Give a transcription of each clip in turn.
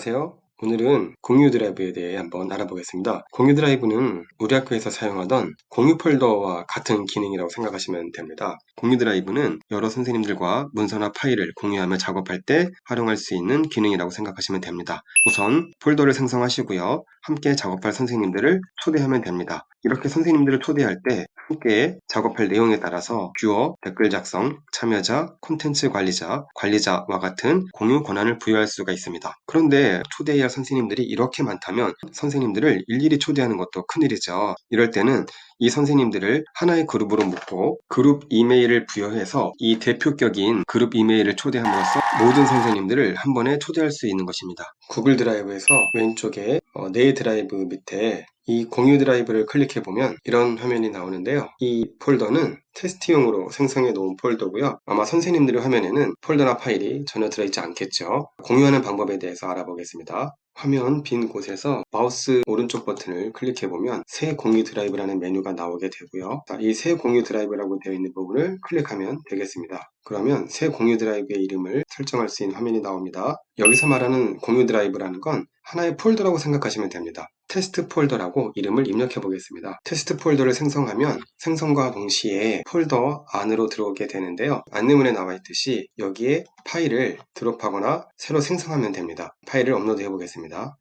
안녕하세요. 오늘은 공유 드라이브에 대해 한번 알아보겠습니다. 공유 드라이브는 우리 학교에서 사용하던 공유 폴더와 같은 기능이라고 생각하시면 됩니다. 공유 드라이브는 여러 선생님들과 문서나 파일을 공유하며 작업할 때 활용할 수 있는 기능이라고 생각하시면 됩니다. 우선 폴더를 생성하시고요. 함께 작업할 선생님들을 초대하면 됩니다. 이렇게 선생님들을 초대할 때 함께 작업할 내용에 따라서 뷰어, 댓글 작성, 참여자, 콘텐츠 관리자, 관리자와 같은 공유 권한을 부여할 수가 있습니다. 그런데 초대해야 할 선생님들이 이렇게 많다면 선생님들을 일일이 초대하는 것도 큰일이죠. 이럴 때는 이 선생님들을 하나의 그룹으로 묶고 그룹 이메일을 부여해서 이 대표격인 그룹 이메일을 초대함으로써 모든 선생님들을 한 번에 초대할 수 있는 것입니다. 구글 드라이브에서 왼쪽에 어, 내 드라이브 밑에 이 공유 드라이브를 클릭해 보면 이런 화면이 나오는데요. 이 폴더는 테스트용으로 생성해 놓은 폴더고요. 아마 선생님들의 화면에는 폴더나 파일이 전혀 들어있지 않겠죠. 공유하는 방법에 대해서 알아보겠습니다. 화면 빈 곳에서 마우스 오른쪽 버튼을 클릭해 보면 새 공유 드라이브라는 메뉴가 나오게 되고요. 이 새 공유 드라이브라고 되어 있는 부분을 클릭하면 되겠습니다. 그러면 새 공유 드라이브의 이름을 설정할 수 있는 화면이 나옵니다. 여기서 말하는 공유 드라이브라는 건 하나의 폴더라고 생각하시면 됩니다. 테스트 폴더라고 이름을 입력해 보겠습니다. 테스트 폴더를 생성하면 생성과 동시에 폴더 안으로 들어오게 되는데요. 안내문에 나와 있듯이 여기에 파일을 드롭하거나 새로 생성하면 됩니다. 파일을 업로드 해 보겠습니다.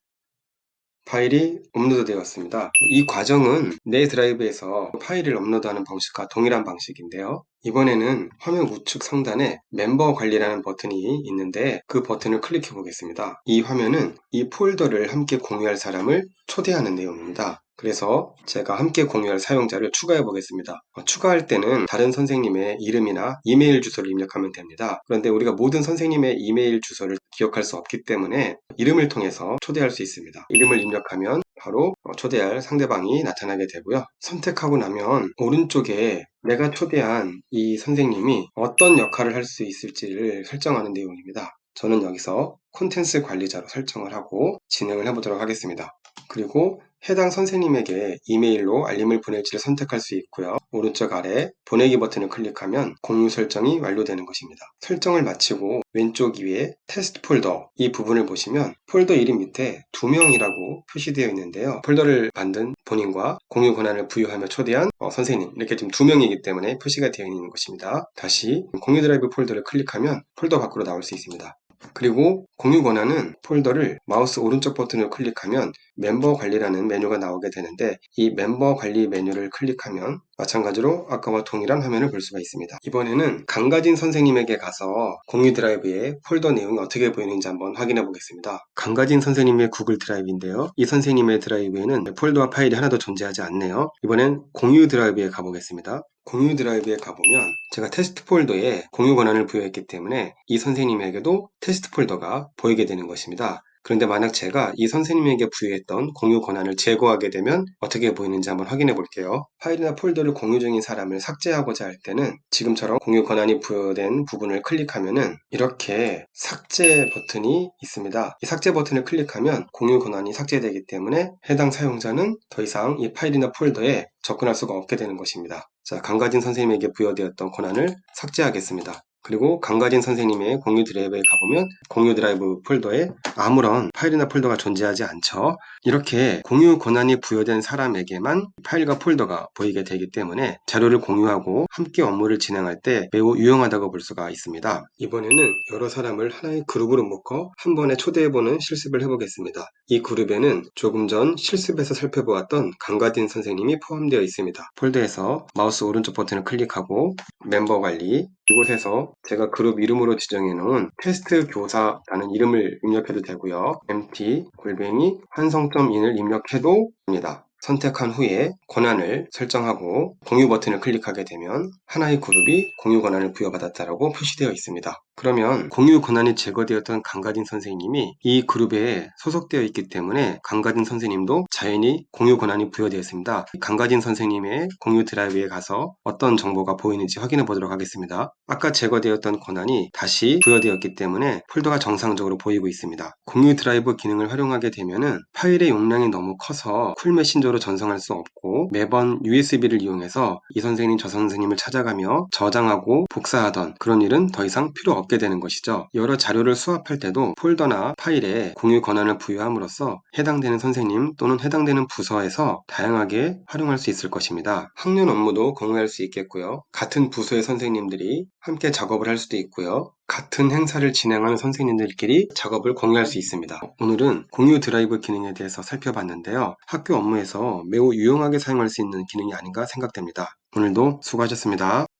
파일이 업로드 되었습니다. 이 과정은 내 드라이브에서 파일을 업로드하는 방식과 동일한 방식인데요. 이번에는 화면 우측 상단에 멤버 관리라는 버튼이 있는데 그 버튼을 클릭해 보겠습니다. 이 화면은 이 폴더를 함께 공유할 사람을 초대하는 내용입니다. 그래서 제가 함께 공유할 사용자를 추가해 보겠습니다. 어, 추가할 때는 다른 선생님의 이름이나 이메일 주소를 입력하면 됩니다. 그런데 우리가 모든 선생님의 이메일 주소를 기억할 수 없기 때문에 이름을 통해서 초대할 수 있습니다. 이름을 입력하면 바로 어, 초대할 상대방이 나타나게 되고요. 선택하고 나면 오른쪽에 내가 초대한 이 선생님이 어떤 역할을 할 수 있을지를 설정하는 내용입니다. 저는 여기서 콘텐츠 관리자로 설정을 하고 진행을 해보도록 하겠습니다. 그리고 해당 선생님에게 이메일로 알림을 보낼지를 선택할 수 있고요. 오른쪽 아래 보내기 버튼을 클릭하면 공유 설정이 완료되는 것입니다. 설정을 마치고 왼쪽 위에 테스트 폴더 이 부분을 보시면 폴더 이름 밑에 두 명이라고 표시되어 있는데요. 폴더를 만든 본인과 공유 권한을 부여하며 초대한 어, 선생님 이렇게 지금 두 명이기 때문에 표시가 되어 있는 것입니다. 다시 공유 드라이브 폴더를 클릭하면 폴더 밖으로 나올 수 있습니다. 그리고 공유 권한은 폴더를 마우스 오른쪽 버튼을 클릭하면 멤버 관리라는 메뉴가 나오게 되는데 이 멤버 관리 메뉴를 클릭하면 마찬가지로 아까와 동일한 화면을 볼 수가 있습니다. 이번에는 강가진 선생님에게 가서 공유 드라이브에 폴더 내용이 어떻게 보이는지 한번 확인해 보겠습니다. 강가진 선생님의 구글 드라이브인데요. 이 선생님의 드라이브에는 폴더와 파일이 하나도 존재하지 않네요. 이번엔 공유 드라이브에 가보겠습니다. 공유 드라이브에 가보면 제가 테스트 폴더에 공유 권한을 부여했기 때문에 이 선생님에게도 테스트 폴더가 보이게 되는 것입니다. 그런데 만약 제가 이 선생님에게 부여했던 공유 권한을 제거하게 되면 어떻게 보이는지 한번 확인해 볼게요. 파일이나 폴더를 공유 중인 사람을 삭제하고자 할 때는 지금처럼 공유 권한이 부여된 부분을 클릭하면은 이렇게 삭제 버튼이 있습니다. 이 삭제 버튼을 클릭하면 공유 권한이 삭제되기 때문에 해당 사용자는 더 이상 이 파일이나 폴더에 접근할 수가 없게 되는 것입니다. 자, 강가진 선생님에게 부여되었던 권한을 삭제하겠습니다. 그리고 강가진 선생님의 공유 드라이브에 가보면 공유 드라이브 폴더에 아무런 파일이나 폴더가 존재하지 않죠. 이렇게 공유 권한이 부여된 사람에게만 파일과 폴더가 보이게 되기 때문에 자료를 공유하고 함께 업무를 진행할 때 매우 유용하다고 볼 수가 있습니다. 이번에는 여러 사람을 하나의 그룹으로 묶어 한 번에 초대해보는 실습을 해보겠습니다. 이 그룹에는 조금 전 실습에서 살펴보았던 강가진 선생님이 포함되어 있습니다. 폴더에서 마우스 오른쪽 버튼을 클릭하고 멤버 관리 이곳에서 제가 그룹 이름으로 지정해 놓은 테스트 교사라는 이름을 입력해도 되고요. mt 골뱅이 한성점인을 입력해도 됩니다. 선택한 후에 권한을 설정하고 공유 버튼을 클릭하게 되면 하나의 그룹이 공유 권한을 부여받았다라고 표시되어 있습니다. 그러면 공유 권한이 제거되었던 강가진 선생님이 이 그룹에 소속되어 있기 때문에 강가진 선생님도 자연히 공유 권한이 부여되었습니다. 강가진 선생님의 공유 드라이브에 가서 어떤 정보가 보이는지 확인해 보도록 하겠습니다. 아까 제거되었던 권한이 다시 부여되었기 때문에 폴더가 정상적으로 보이고 있습니다. 공유 드라이브 기능을 활용하게 되면 파일의 용량이 너무 커서 쿨 메신저로 전송할 수 없고 매번 USB를 이용해서 이 선생님 저 선생님을 찾아가며 저장하고 복사하던 그런 일은 더 이상 필요 없 얻게 되는 것이죠. 여러 자료를 수합할 때도 폴더나 파일에 공유 권한을 부여함으로써 해당되는 선생님 또는 해당되는 부서에서 다양하게 활용할 수 있을 것입니다. 학년 업무도 공유할 수 있겠고요. 같은 부서의 선생님들이 함께 작업을 할 수도 있고요. 같은 행사를 진행하는 선생님들끼리 작업을 공유할 수 있습니다. 오늘은 공유 드라이브 기능에 대해서 살펴봤는데요. 학교 업무에서 매우 유용하게 사용할 수 있는 기능이 아닌가 생각됩니다. 오늘도 수고하셨습니다.